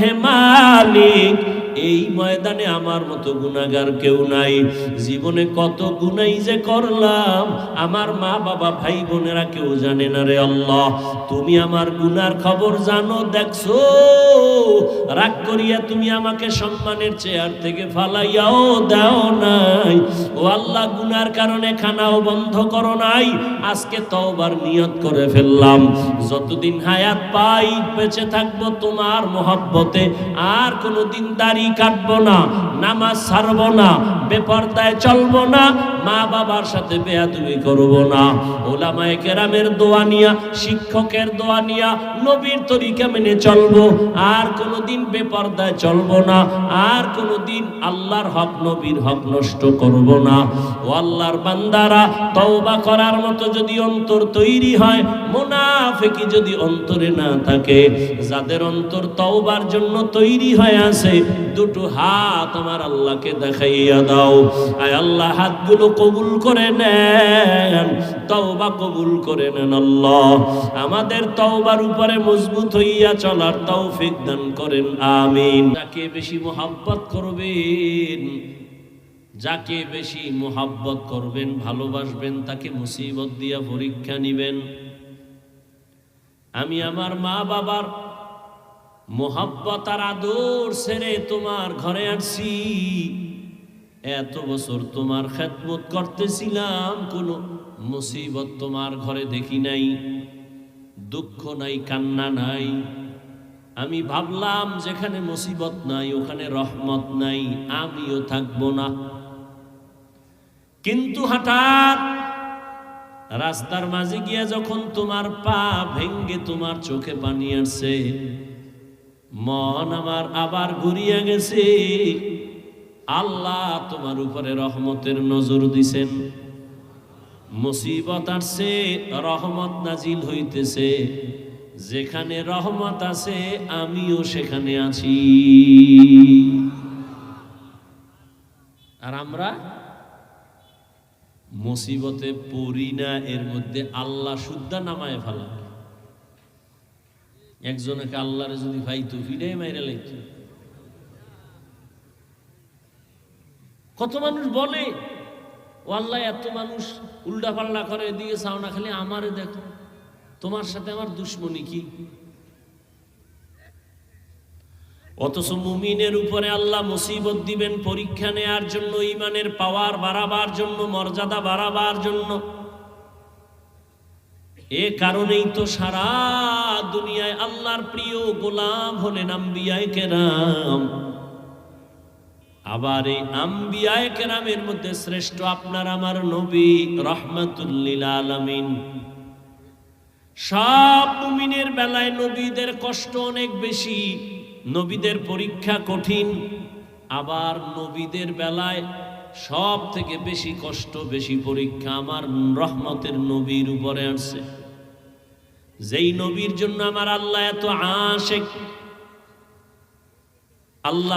হে মালিক, এই ময়দানে আমার মতো গুণাগার কেউ নাই। জীবনে কত গুণাই যে করলাম, আমার মা বাবা, ভাই বোনেরা কেউ জানে না রে আল্লাহ। তুমি আমার গুনার খবর জানো, দেখছ? রাগ করিয়া তুমি আমাকে সম্মানের চেয়ার থেকে ফালাইয়াও দাও নাই ও আল্লাহ গুনার কারণে খানাও বন্ধ করো নাই। আজকে তওবার নিয়ত করে ফেললাম। যতদিন হায়াত পাই, বেঁচে থাকব তোমার মহব্বতে। আর কোনোদিন দাড়ি কাটবো না, নামাজ ছাড়বো না, বেপর্দায় চলবো না মা বাবার সাথে বেয়াদুবি করব না। ওলামায়ে কেরামের দোয়া নিয়া, শিক্ষকের দোয়া নিয়া, নবীর তরিকা মেনে চলবো। আর কোনো কোনোদিন বেপর্দায় চলবো না, আর কোনোদিন আল্লাহর হক, নবীর হক নষ্ট করব না। ও আল্লাহর বান্দারা, তওবা করার মতো যদি অন্তর তৈরি হয়, মুনাফিকি যদি অন্তরে না থাকে, যাদের অন্তর তওবার জন্য তৈরি হয়ে আছে, দুটো হাত আমার আল্লাহকে দেখাইয়া দাও। আয় আল্লাহ, হাতগুলো কবুল করে নেন, তওবা কবুল করে নেন আল্লাহ। আমাদের তওবার উপরে মজবুত হইয়া চলার তৌফিক দান করেন, আমিন। যাকে বেশি মোহাব্বত করবেন যাকে বেশি মোহাব্বত করবেন, ভালোবাসবেন, তাকে মুসিবত দিয়া পরীক্ষা নিবেন। আমি আমার মা বাবার মোহাব্বত আর আদর ছেড়ে তোমার ঘরে আসছি। এত বছর তোমার খেদমত করতেছিলাম, কোনো মুসিবত তোমার ঘরে দেখি নাই, দুঃখ নাই, কান্না নাই। আমি ভাবলাম, যেখানে মুসিবত নাই, ওখানে রহমত নাই, আমিও থাকব না। কিন্তু হঠাৎ রাস্তার মাঝে গিয়া যখন তোমার পা ভেঙ্গে তোমার চোখে পানি আসছে, মন আমার আবার ঘুরিয়া গেছে। আল্লাহ তোমার উপরে রহমতের নজর দিছেন। মুসিবত আসছে, রহমত নাজিল হইতেছে। যেখানে রহমত আছে, আমিও সেখানে আছি। আর আমরা মুসিবতে পড়ি না, এর মধ্যে আল্লাহ শুদ্ধা নামায় ফেলা। একজনকে আল্লাহরে যদি ভাইতো ফিরে মাইরে লাইত। কত মানুষ বলে, ও আল্লাহ, এত মানুষ উল্টা পাল্লা করে এদিকে চাও না খালি আমারে দেখো। তোমার সাথে আমার দুশ্মনী কি? অথচ মুমিনের উপরে আল্লাহ মুসিবত দিবেন পরীক্ষা নেয়ার জন্য ইমানের পাওয়ার বাড়াবার জন্য, মর্যাদা বাড়াবার জন্য। এ কারণেই তো সারা দুনিয়ায় আল্লাহর প্রিয় গোলাম হলেন আম্বিয়ায় কেরাম। আবার এই আম্বিয়ায় কেরামের মধ্যে শ্রেষ্ঠ আপনার আমার নবী রহমাতুল্লিল আলামিন। সব মুমিনের বেলায় নবীদের কষ্ট অনেক বেশি। নবীদের পরীক্ষা কঠিন, আবার নবীদের বেলায় সব থেকে বেশি কষ্ট, বেশি পরীক্ষা আমার রহমতের নবীর উপরে আসছে। যেই নবীর জন্য আমার আল্লাহ এত আশেক, আল্লাহ